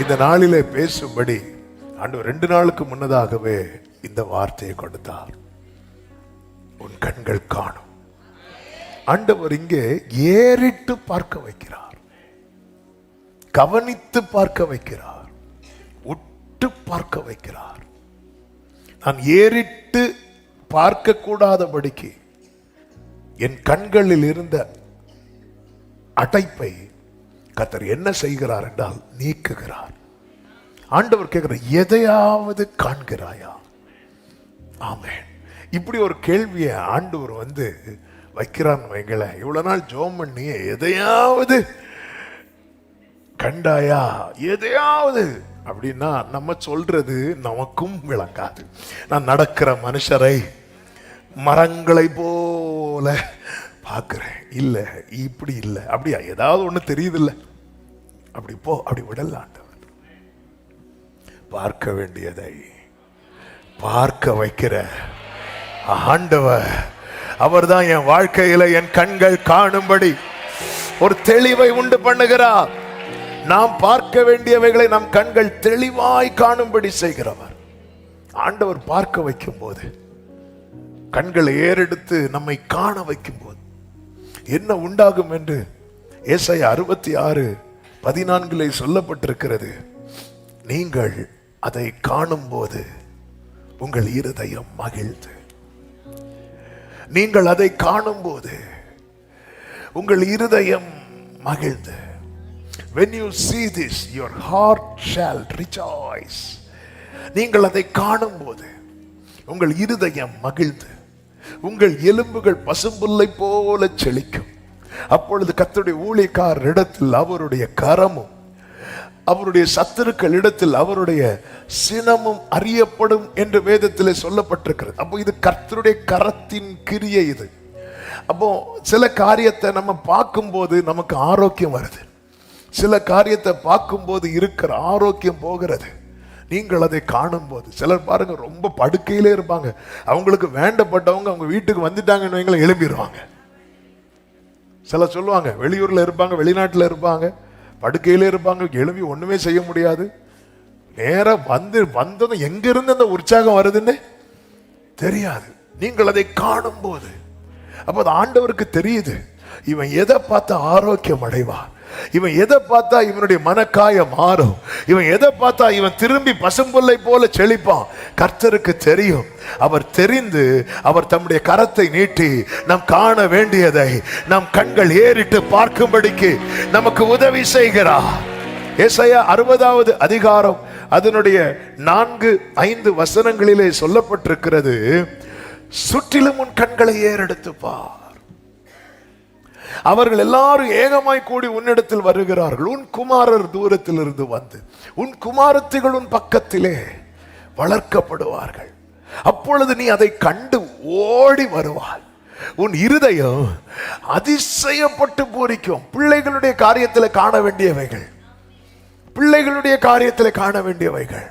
இந்த நாளிலே பேசும்படி ஆண்டவர் ரெண்டு நாளுக்கு முன்னதாகவே இந்த வார்த்தையை கொடுத்தார். உன் கண்கள் காணும். ஆண்டவர் இங்கே ஏறிட்டு பார்க்க வைக்கிறார். கவனித்து பார்க்க வைக்கிறார். உட்டு பார்க்க வைக்கிறார். நான் ஏறிட்டு பார்க்க கூடாதபடிக்கு என் கண்களில் இருந்த அடைப்பை கத்தர் என்ன செய்கிறார் என்றால் நீக்குகிறார். ஆண்டவர் கேட்கிற எதையாவது காண்கிறாயா? ஆமே இப்படி ஒரு கேள்வியை ஆண்டவர் வந்து வைக்கிறான்னு வைங்களேன். இவ்வளோ நாள் ஜோம் பண்ணி எதையாவது கண்டாயா? எதையாவது? அப்படின்னா நம்ம சொல்றது நமக்கும் விளங்காது. நான் நடக்கிற மனுஷரை மரங்களை போல பார்க்குறேன். இல்லை இப்படி இல்லை. அப்படியா? ஏதாவது ஒன்று தெரியுது இல்லை அப்படி போ அப்படி விடல ஆண்டவர் பார்க்க வேண்டியதை பார்க்க வைக்கிற ஆண்டவர் அவர்தான் என் வாழ்க்கையில என் கண்கள் காணும்படி ஒரு தெளிவை உண்டு பண்ணுகிறார். நாம் பார்க்க வேண்டியவைகளை நம் கண்கள் தெளிவாய் காணும்படி செய்கிறவர். ஆண்டவர் பார்க்க வைக்கும் போது கண்களை ஏறெடுத்து நம்மை காண வைக்கும் போது என்ன உண்டாகும் என்று ஏசை அறுபத்தி ஆறு பதினான்கிலே சொல்லப்பட்டிருக்கிறது நீங்கள் அதை காணும்போது உங்கள் இருதயம் மகிழ்ந்து. நீங்கள் அதை காணும்போது உங்கள் இருதயம் மகிழ்ந்து. When you see this your heart shall rejoice. நீங்கள் அதை காணும்போது உங்கள் இருதயம் மகிழ்ந்து. உங்கள் எலும்புகள் பசும்புல்லை போல செழிக்கும். அப்பொழுது கத்தருடைய ஊழியக்காரர் இடத்தில் அவருடைய கரமும் அவருடைய சத்துருக்கள் இடத்தில் அவருடைய சினமும் அறியப்படும் என்று வேதத்தில் சொல்லப்பட்டிருக்கிறது. அப்போ இது கர்த்தருடைய கரத்தின் கிரியை இது. அப்போ சில காரியத்தை நம்ம பார்க்கும்போது நமக்கு ஆரோக்கியம் வருது. சில காரியத்தை பார்க்கும்போது இருக்கிற ஆரோக்கியம் போகிறது. நீங்கள் அதை காணும்போது. சிலர் பாருங்க ரொம்ப படுக்கையிலே இருப்பாங்க. அவங்களுக்கு வேண்டப்பட்டவங்க அவங்க வீட்டுக்கு வந்துட்டாங்கன்னு வைங்களேன் எழும்பிடுவாங்க சிலர் சொல்லுவாங்க வெளியூரில் இருப்பாங்க வெளிநாட்டில் இருப்பாங்க படுக்கையில் இருப்பாங்க எழுவி ஒன்றுமே செய்ய முடியாது. நேராக வந்து வந்ததும் எங்கேருந்து அந்த உற்சாகம் வருதுன்னு தெரியாது. நீங்கள் அதை காணும்போது அப்போ அது ஆண்டவருக்கு தெரியுது. இவன் எதை பார்த்து ஆரோக்கியம் அடைவான்? இவன் எதை பார்த்தா இவனுடைய மனக்காய மாறும்? இவன் எதை பார்த்தா இவன் திரும்பி பசும்புல்லை போல செழிப்பான்? கர்த்தருக்கு தெரியும். அவர் தெரிந்து அவர் தம்முடைய கரத்தை நீட்டி நாம் காண வேண்டியதை நம் கண்கள் ஏறிட்டு பார்க்கும்படிக்கு நமக்கு உதவி செய்கிறார் ஏசையா அறுபதாவது அதிகாரம் அதனுடைய நான்கு ஐந்து வசனங்களிலே சொல்லப்பட்டிருக்கிறது சுற்றிலும் உன் கண்களை ஏறெடுத்துப்பா அவர்கள் எல்லாரும் ஏகமாய் கூடி உன்னிடத்தில் வருகிறார்கள். உன் குமாரர் தூரத்தில் இருந்து வந்து உன் குமாரத்திகள் உன் பக்கத்திலே வளர்க்கப்படுவார்கள். அப்பொழுது நீ அதை கண்டு ஓடி வருவாய். உன் இருதயம் அதிசயப்பட்டு பூரிக்கும். பிள்ளைகளுடைய காரியத்தில் காண வேண்டியவைகள். பிள்ளைகளுடைய காரியத்தில் காண வேண்டியவைகள்.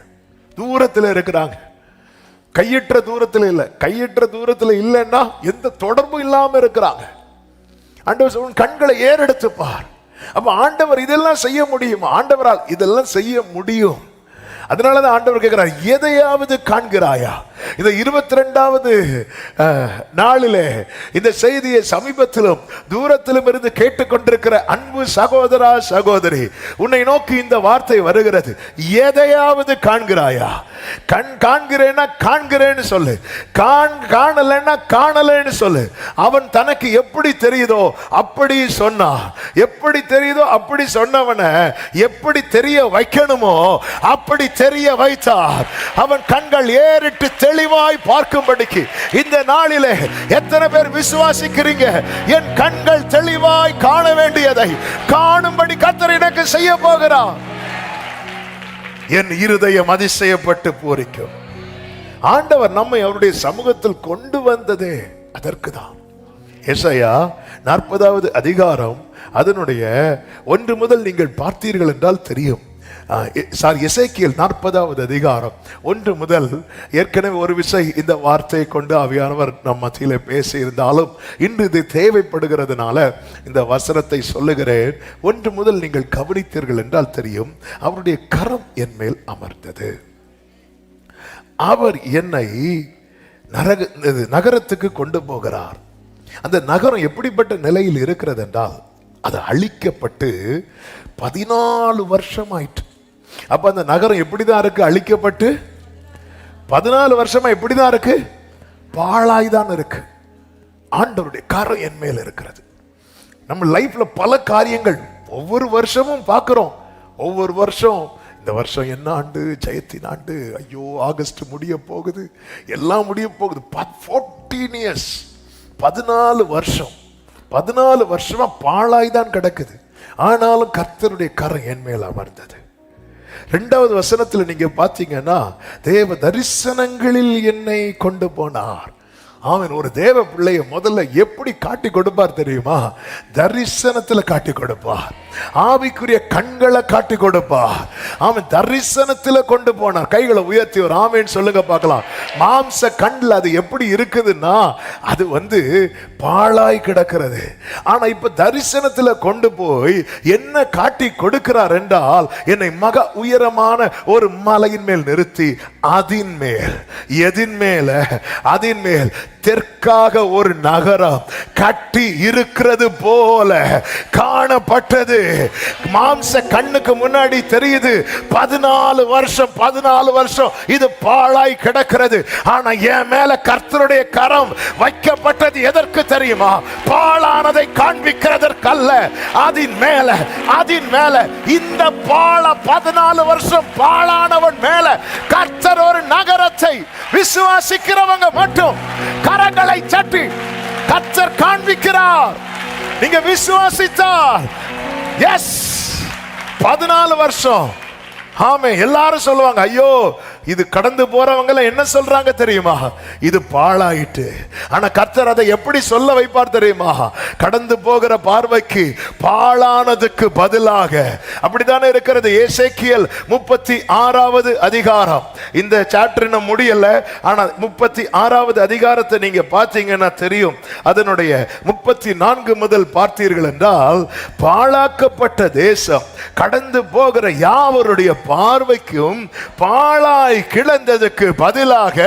தூரத்தில் இருக்கிறாங்க. கையற்ற தூரத்தில் இல்லை. கையற்ற தூரத்தில் இல்லைன்னா எந்த தொடர்பும் இல்லாம இருக்கிறாங்க. ஆண்டவர் உன் கண்களை ஏறெடுத்து பார் அப்ப ஆண்டவர் இதெல்லாம் செய்ய முடியும்? ஆண்டவரால் இதெல்லாம் செய்ய முடியும். அதனாலதான் ஆண்டவர் கேட்கிறார் எதையாவது காண்கிறாயா? இந்த இருபத்தி ரெண்டாவது நாளிலே இந்த செய்தியை சமீபத்திலும் தூரத்திலும் இருந்து கேட்டுக்கொண்டிருக்கிற அன்பு சகோதரா சகோதரி உன்னை நோக்கி இந்த வார்த்தை வருகிறது. எதையாவது காண்கிறாயா? கண் காண்கிறேன்னா காண்கிறேன்னு சொல்லு. காண் காணலைன்னா காணலைன்னு சொல்லு. அவன் தனக்கு எப்படி தெரியுதோ அப்படி சொன்னான் எப்படி தெரியுதோ அப்படி சொன்னவனை எப்படி தெரிய வைக்கணுமோ? அப்படி தெரிய வைத்தார். அவன் கண்கள் ஏறிட்டு தெளிவாய் பார்க்கும்படிக்கு. இந்த நாளிலே எத்தனை பேர் விசுவாசிக்கிறீங்க? என் கண்கள் தெளிவாய் காண வேண்டியதை காணும்படி கத்தர் எனக்கு செய்ய போகிறான் என் இருதயம் அதிசயப்பட்டு பூரிக்கும். ஆண்டவர் நம்மை அவருடைய சமூகத்தில் கொண்டு வந்ததே அதற்கு தான் எசையா நாற்பதாவது அதிகாரம் அதனுடைய ஒன்று முதல் நீங்கள் பார்த்தீர்கள் என்றால் தெரியும். சார் இசைக்கியல் நாற்பதாவது அதிகாரம் ஒன்று முதல் ஏற்கனவே ஒரு விசை இந்த வார்த்தையை கொண்டு அவியானவர் நம் மத்தியில் பேசியிருந்தாலும் இன்று இது தேவைப்படுகிறதுனால இந்த வசனத்தை சொல்லுகிறேன். ஒன்று முதல் நீங்கள் கவனித்தீர்கள் என்றால் தெரியும் அவருடைய கரம் என் மேல் அமர்ந்தது. அவர் என்னை நரக நகரத்துக்கு கொண்டு போகிறார். அந்த நகரம் எப்படிப்பட்ட நிலையில் இருக்கிறது என்றால் அது அழிக்கப்பட்டு பதினாலு வருஷம் ஆயிட்டு அப்போ அந்த நகரம் எப்படிதான் இருக்கு? அழிக்கப்பட்டு பதினாலு வருஷமா எப்படிதான் இருக்கு? பாழாய் தான் இருக்கு. ஆண்டவருடைய கரம் என் மேல் இருக்கிறது. நம்ம லைஃப்பில் பல காரியங்கள் ஒவ்வொரு வருஷமும் பார்க்குறோம். ஒவ்வொரு வருஷம் இந்த வருஷம் என்ன ஆண்டு? ஜெயத்தின் ஆண்டு. ஐயோ ஆகஸ்ட் முடிய போகுது. எல்லாம் முடிய போகுது. ஃபோர்டீன் இயர்ஸ் பதினாலு வருஷம். பதினாலு வருஷமா பாழாய் தான் கிடக்குது. ஆனாலும் கர்த்தருடைய கரம் என் மேல் அமர்ந்தது. ரெண்டாவது வசனத்துல நீங்க பார்த்தீங்கன்னா தேவ தரிசனங்களில் என்னை கொண்டு போனார். அவன் ஒரு தேவ பிள்ளைய முதல்ல எப்படி காட்டி கொடுப்பார் தெரியுமா? தரிசனத்துல காட்டி கொடுப்பார். ஆவிக்குரிய கண்களை காட்டி கொடுப்பார். அவன் தரிசனத்துல கொண்டு போனார் கைகளை உயர்த்தி ஒரு ஆமேன்னு சொல்லுங்க பார்க்கலாம். மாம்ச கண்ணில் அது எப்படி இருக்குதுன்னா அது வந்து பாழாய் கிடக்கிறது. ஆனா இப்ப தரிசனத்துல கொண்டு போய் என்ன காட்டி கொடுக்கிறார் என்றால் என்னை மக உயரமான ஒரு மலையின் மேல் நிறுத்தி அதின் மேல். எதின் மேல? அதின் மேல். தெற்காக ஒரு நகரம் கட்டி இருக்கிறது போல காணப்பட்டது. மாம்ச கண்ணுக்கு முன்னாடி தெரியுது பதினாலு வருஷம் பதினாலு வருஷம் இது பாழாய் கிடக்கிறது. ஆனா என் மேல கர்த்தருடைய கரம் வைக்கப்பட்டது எதற்கு தெரியுமா? பாழானதை காண்பிக்கிறதற்கல்ல. அதின் மேல அதின் மேல. இந்த பாழ பதினாலு வருஷம் பாழானவன் மேல. கர்த்தர் ஒரு நகரத்தை விசுவாசிக்கிறவங்க மட்டும் கரங்களை சட்டி கர்த்தர் காண்பிக்கிறார். நீங்க விசுவாசித்தார் எஸ் பதினாலு வருஷம். ஆமே எல்லாரும் சொல்லுவாங்க ஐயோ இது கடந்து போறவங்க எல்லாம் என்ன சொல்றாங்க தெரியுமா? இது பாழாயிட்டு. ஆனா கர்த்தர் அதை எப்படி சொல்ல வைப்பார் தெரியுமா? கடந்து போகிற பார்வைக்கு பாழானதுக்கு பதிலாக. அப்படித்தானே இருக்கிறது? ஏசேக்கியல் முப்பத்தி ஆறாவது அதிகாரம். இந்த சாப்டர் முடியல. ஆனா முப்பத்தி ஆறாவது அதிகாரத்தை நீங்க பார்த்தீங்கன்னா தெரியும். அதனுடைய முப்பத்தி நான்கு முதல் பார்த்தீர்கள் என்றால் பாழாக்கப்பட்ட தேசம் கடந்து போகிற யாவருடைய பார்வைக்கும் பாழாய் கிடந்ததுக்கு பதிலாக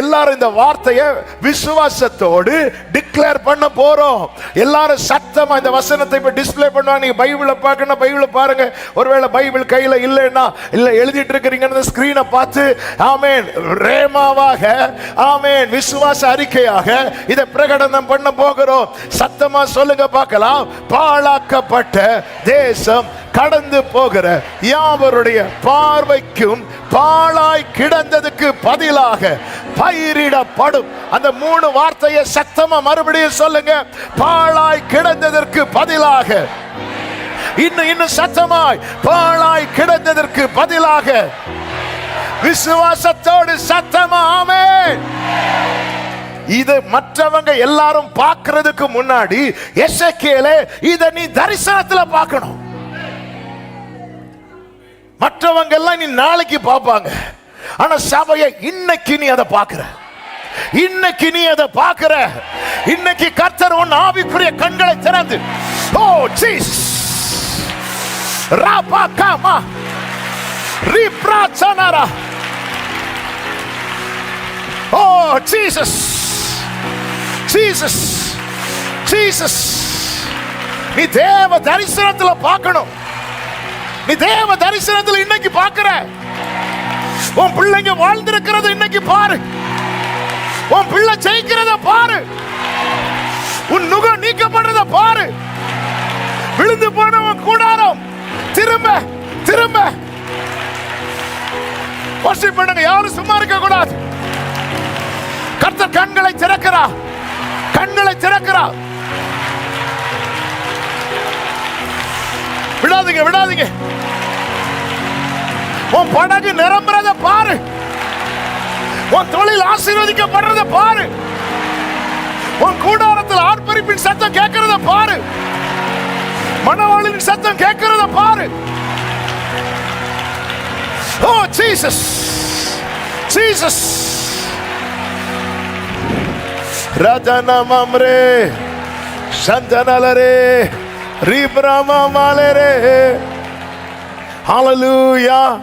எல்லாரும் இந்த வார்த்தையை விசுவாசத்தோடு டிக்ளேர் பண்ண போறோம். எல்லாரும் சத்தமா இந்த வசனத்தை இப்ப டிஸ்பிளே பண்ணுவாங்க நீங்க பைபிளை பார்க்கணும் பைபிளை பாருங்க. ஒருவேளை பைபிள் கையில இல்லைன்னா இல்ல எழுதிட்டு இருக்கிறீங்கன்னு ஸ்கிரீனை பார்த்து ஆமேன். ரேமாவாக ஆமேன். விசுவாச அறிக்கையாக இதை பிரகடனம் பண்ண போகிறோம். சத்தமா சொல்லுங்க பார்க்கலாம். பாழாக்கப்பட்ட தேசம் கடந்து போகிற யாவருடைய பார்வைக்கும் பாழாய் கிடந்ததுக்கு பதிலாக பயிரிடப்படும். அந்த மூணு வார்த்தையை சத்தமா மறுபடியும் சொல்லுங்க. பாழாய் கிடந்ததற்கு பதிலாக. இன்னும் இன்னும் சத்தமாய் பாழாய் கிடந்ததற்கு பதிலாக. விசுவாசத்தோடு சத்தமாமே இது மற்றவங்க எல்லாரும் பார்க்கறதுக்கு முன்னாடி எசக்கேலே இதை நீ தரிசனத்துல பார்க்கணும். மற்றவங்க எல்லாம் நீ நாளைக்கு பார்ப்பாங்க. ஆனா சபையை இன்னைக்கு நீ அதை பார்க்கிற. இன்னைக்கு நீ அதை பார்க்கிற. இன்னைக்கு கர்த்தர் உன் ஆவிக்குரிய கண்களை திறந்து ஓ ஜீஸ் ராபா காமா! ரீப்ராச்சனரா ஓ ஜீசஸ்! ஜீசஸ்! ஜீசஸ்! நீ தேவ தரிசனத்துல பார்க்கணும். நீ தேவ தரிசனத்தில் இன்னைக்கு பார்க்கிற. உன் பிள்ளைங்க வாழ்ந்திருக்கிறது இன்னைக்கு பாரு. உன் பிள்ளை ஜெயிக்கிறத பாரு. உன் நுகம் நீக்கப்படுறத பாரு. விழுந்து போன உன் கூடாரம். திரும்ப திரும்ப. Worship பண்ணுங்க யாரும் சும்மா இருக்க கூடாது கர்த்தர் கண்களை திறக்கிறா. கண்களை திறக்கிறா. விடாதீங்க விடாதீங்க. உன் படகு நிரம்புறத பாரு. உன் தொழில் ஆசீர்வதிக்கப்படுறத பாரு. உன் கூடாரத்தில் ஆர்ப்பரிப்பின் சத்தம் கேட்கிறத பாரு. மனவாளின் சத்தம் கேட்கறத பாரு. ஓ ஜீசஸ் ஜீசஸ் ரதனமம் ரே. சந்தனலரே ரீபிரமமாலரே ஹalleluya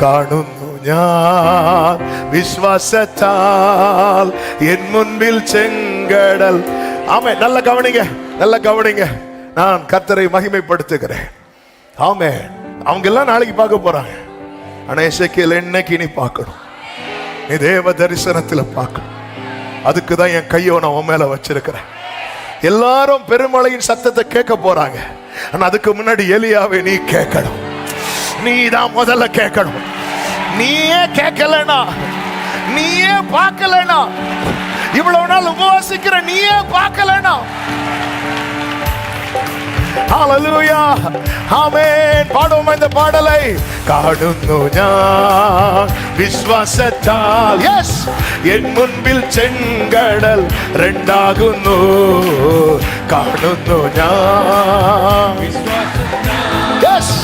കാണുന്നു ഞാൻ വിശ്വാസത്താൽ എൻ മുൻപിൽ ചെങ്കടൽ ஆமே நல்ல கவனிங்க நல்ல கவனிங்க நான் கர்த்தரை மகிமைப்படுத்துகிறேன் ஆமே அவங்க எல்லாம் நாளைக்கு பார்க்க போறாங்க ஆனா எசேக்கியேல் என்னைக்கு நீ பார்க்கணும் நீ தேவ தரிசனத்துல பார்க்கணும் அதுக்கு தான் என் கையை நான் உன் மேல வச்சிருக்கிறேன் எல்லாரும் பெருமழையின் சத்தத்தை கேட்க போறாங்க ஆனா அதுக்கு முன்னாடி எலியாவை நீ கேட்கணும் நீ தான் முதல்ல கேட்கணும் நீயே கேட்கலனா நீயே பார்க்கலனா இவ்வளவு நாள் உபவாசிக்கிற நீயே பார்க்கலனா ഹല്ലേലൂയ ആമേൻ പാടുമോ இந்த பாடலை കാണുന്നു ഞാൻ വിശ്വാസത്താൽ യെസ് എൻ മുൻപിൽ ചെങ്കടൽ രണ്ടാകുന്നു കാണുന്നു ഞാൻ യെസ്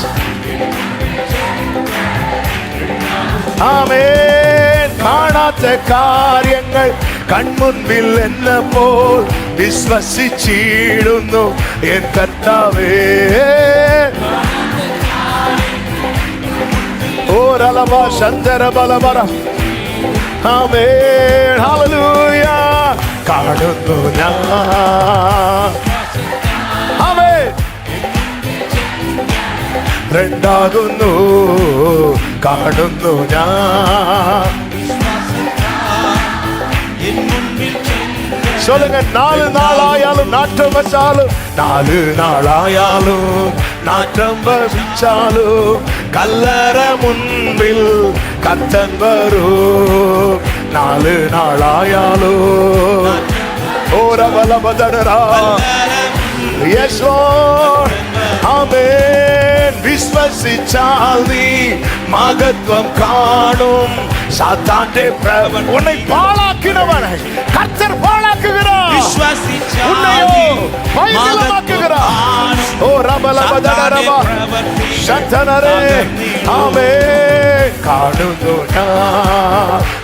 ആമേൻ. കാണാത്ത കാര്യങ്ങൾ കൺമുൻപിൽ എന്ന പോൽ വിശ്വസിച്ചിടുന്നു. എൻ കർത്താവേ. ഓരളവ ശന്തര ബലവര ആമേൻ. ഹല്ലേലൂയ. കാണുന്നു ഞാൻ. രണ്ടാകുന്നു കാണുന്നു ഞാൻ சொல்லுங்க நாலு நாளாயாலும் நாற்றம் வச்சாலும் நாலு நாளாயாலும் நாற்றம் வச்சாலும் கல்லற முன்பில் கத்தன் வரும் நாலு நாளாயாலும் ஓரபலபதடரா Yes, Lord. Amen. விஸ்வசிச்சால் நீ மகத்துவம் காணும். சாத்தாண்டே பிரவன். உன்னை பாழாக்கினவன் கர்த்தர் பாழாக்குகிறார். உன்னையோ பயங்கரமாக்குகிறார் ஓ ரபல பதரபா சத்தனரே ஆமே. காணுதோ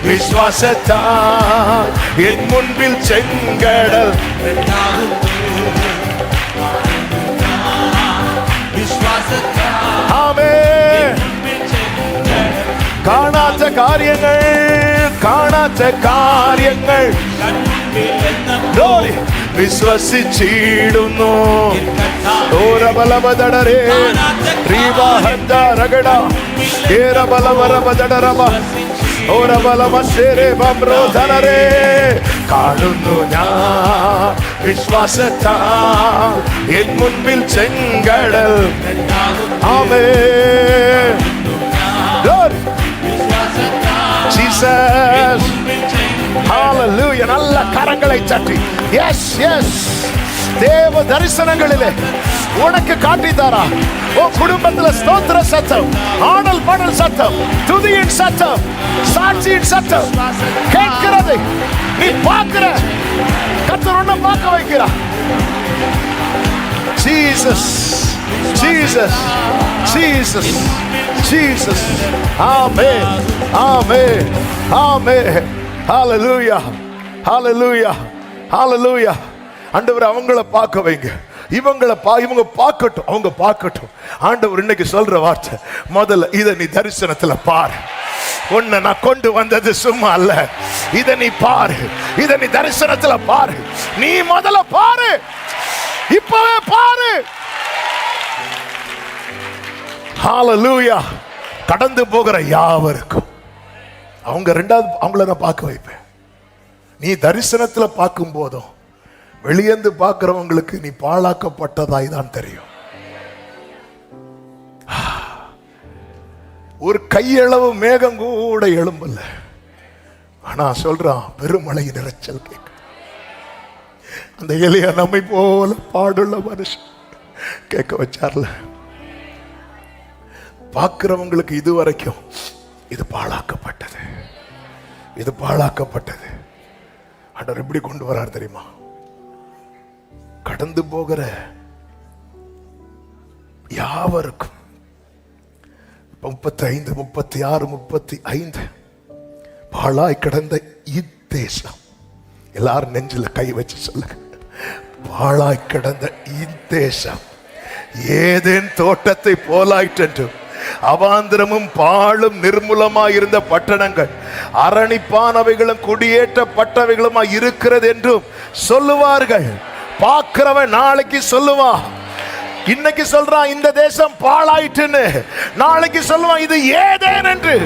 விஸ்வாசத்தால் என் முன்பில் செங்கடல். കാണാത്ത കാര്യങ്ങൾ കാണാത്ത കാര്യങ്ങൾ. വിശ്വസിച്ചിടുന്നു. കാണുന്നു ഞാൻ വിശ്വാസത്താ എൻ മുൻപിൽ ചെങ്കടൽ. ആമേ ஜீசஸ் ஹalleluya நல்ல கரங்களை தட்டி எஸ் எஸ் தேவ தரிசனங்களிலே உனக்கு காட்டித்தாரா ஓ குடும்பத்துல ஸ்தோத்திர சத்தம். ஆடல் பாடல் சத்தம். துதியின் சத்தம். சாட்சியின் சத்தம். கேட்கிறது. நீ பார்க்கிற. கத்தர் ஒண்ணு பார்க்க வைக்கிறா Jesus Jesus Jesus Jesus. Amen. Amen. Amen. Hallelujah. Hallelujah. Hallelujah. ஆண்டவர் அவங்கள பார்க்க வைங்க இவங்களை பா இவங்க பார்க்கட்டும் அவங்க பார்க்கட்டும் ஆண்டவர் இன்னைக்கு சொல்ற வார்த்தை முதல்ல இதை நீ தரிசனத்துல பாரு உன்னை நான் கொண்டு வந்தது சும்மா அல்ல இதை நீ பாரு இதை நீ தரிசனத்துல பாரு நீ முதல்ல பாரு இப்பவே பாரு ஹாலலூயா கடந்து போகிற யாவருக்கும். அவங்க ரெண்டாவது அவங்கள நான் பார்க்க வைப்பேன். நீ தரிசனத்தில் பார்க்கும் போதும் வெளியேந்து பார்க்கிறவங்களுக்கு நீ பாழாக்கப்பட்டதாய் தான் தெரியும். ஒரு கையளவு மேகம் கூட எழும்பல. ஆனா சொல்றான் பெருமழை நிறைச்சல் கேட்க. அந்த எளிய நம்மை போல பாடுள்ள மனுஷன் கேட்க வச்சார்ல. பார்க்கிறவங்களுக்கு இது வரைக்கும் இது பாழாக்கப்பட்டது. இது பாழாக்கப்பட்டது. ஆண்டவர் எப்படி கொண்டு வரார் தெரியுமா? கடந்து போகிற யாவருக்கும் முப்பத்தி ஐந்து முப்பத்தி ஆறு முப்பத்தி ஐந்து பாழாய் கிடந்த இத்தேசம். எல்லாரும் நெஞ்சில் கை வச்சு சொல்லுங்க. பாழாய் கிடந்த இத்தேசம். ஏதேன் தோட்டத்தை போலாயிற்றென்றும் அவாந்திரமும் பாழும் நிர்மூலமாய் இருந்த பட்டணங்கள் அரணிப்பானவைகளும் குடியேற்றப்பட்டவைகளுமாய் இருக்கிறது என்றும் சொல்லுவார்கள். பார்க்கிறவன் நாளைக்கு சொல்லுவான். இன்னைக்கு சொல்றான் இந்த தேசம் பாழாயிட்டுன்னு. நாளைக்கு சொல்லுவான் இது ஏதேன் என்று.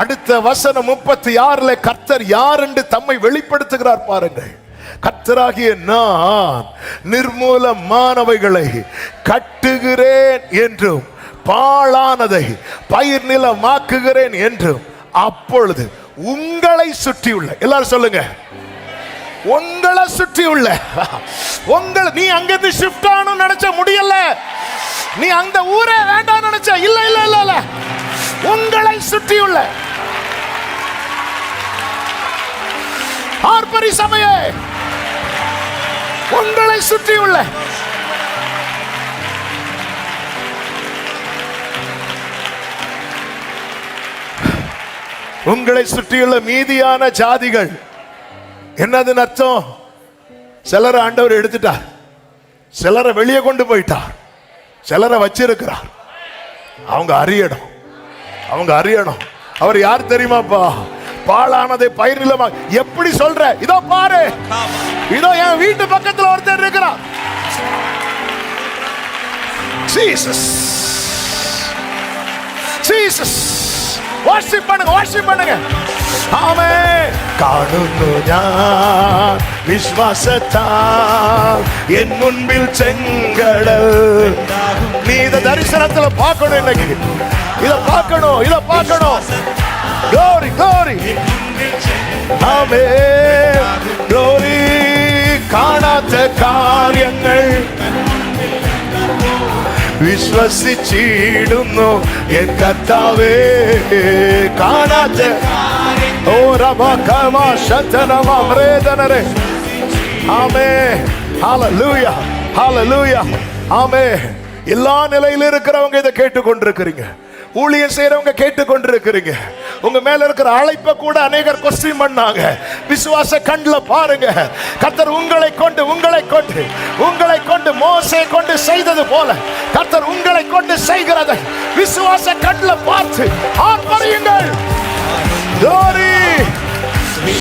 அடுத்த வசனம் முப்பத்தி ஆறுல கர்த்தர் யார் என்று தம்மை வெளிப்படுத்துகிறார் பாருங்கள். கத்தராகிய நான் நிர்மூலமானவைகளை கட்டுகிறேன் என்றும் பாழானதை பயிர் நிலமாக்குகிறேன் என்றும் அப்பொழுது உங்களை சுற்றியுள்ள எல்லாரும் சொல்லுங்க. உங்களை சுற்றியுள்ள. உங்களை நீ அங்கிருந்து ஷிஃப்ட் ஆகணும் நினைச்ச முடியல. நீ அந்த ஊரே வேண்டாம் நினைச்ச இல்ல இல்ல இல்ல இல்ல. உங்களை சுற்றியுள்ள. ஆர்ப்பரி சமயே உங்களை சுற்றியுள்ள உங்களை சுற்றியுள்ள மீதியான ஜாதிகள். என்னது அர்த்தம்? சிலரை ஆண்டவர் எடுத்துட்டார் சிலரை வெளியே கொண்டு போயிட்டார் சிலரை வச்சிருக்கிறார். அவங்க அறியணும். அவங்க அறியணும். அவர் யார் தெரியுமாப்பா? பாழானதை பயிர் நிலமா எப்படி சொல்ற? இதோ பாரு. இதோ என் வீட்டு பக்கத்துல ஒருத்தர் இருக்கிறான் ஜீசஸ் ஜீசஸ் வாஷிப் பண்ணுங்க வாஷிப் பண்ணுங்க. ആമേ കാണുന്നു ഞാൻ വിശ്വാസത്താൽ என் മുൻപിൽ ചെങ്കടൽ நீ இதை ദർശനത്തിൽ பார்க்கணும் ഇന്നെങ്കിൽ இதை பார்க்கணும் இதை பார்க்கணும். glory glory ആമേ glory കാണാത്ത കാര്യങ്ങൾ വിശ്വസിച്ചിടുന്നു എൻ കർത്താവേ കാണാത്ത ഓ രമകമ ശതനമേദനരെ ஆமே ஹalleluya ஹalleluya ஆமே எல்லா நிலையில இருக்கிறவங்க இதை கேட்டு கொண்டிருக்கிறீங்க ஊழியம் செய்யறவங்க கேட்டு கொண்டிருக்கிறீங்க உங்க மேல இருக்கிற அழைப்பை கூட அநேகர் கொஸ்டின் பண்ணாங்க. விசுவாச கண்ணில் பாருங்க. கர்த்தர் உங்களை கொண்டு உங்களை கொண்டு உங்களை கொண்டு மோசை கொண்டு செய்தது போல கர்த்தர் உங்களை கொண்டு செய்கிறதை விசுவாச கண்ணில் பார்த்து ஆர்ப்பரியுங்கள். Glory!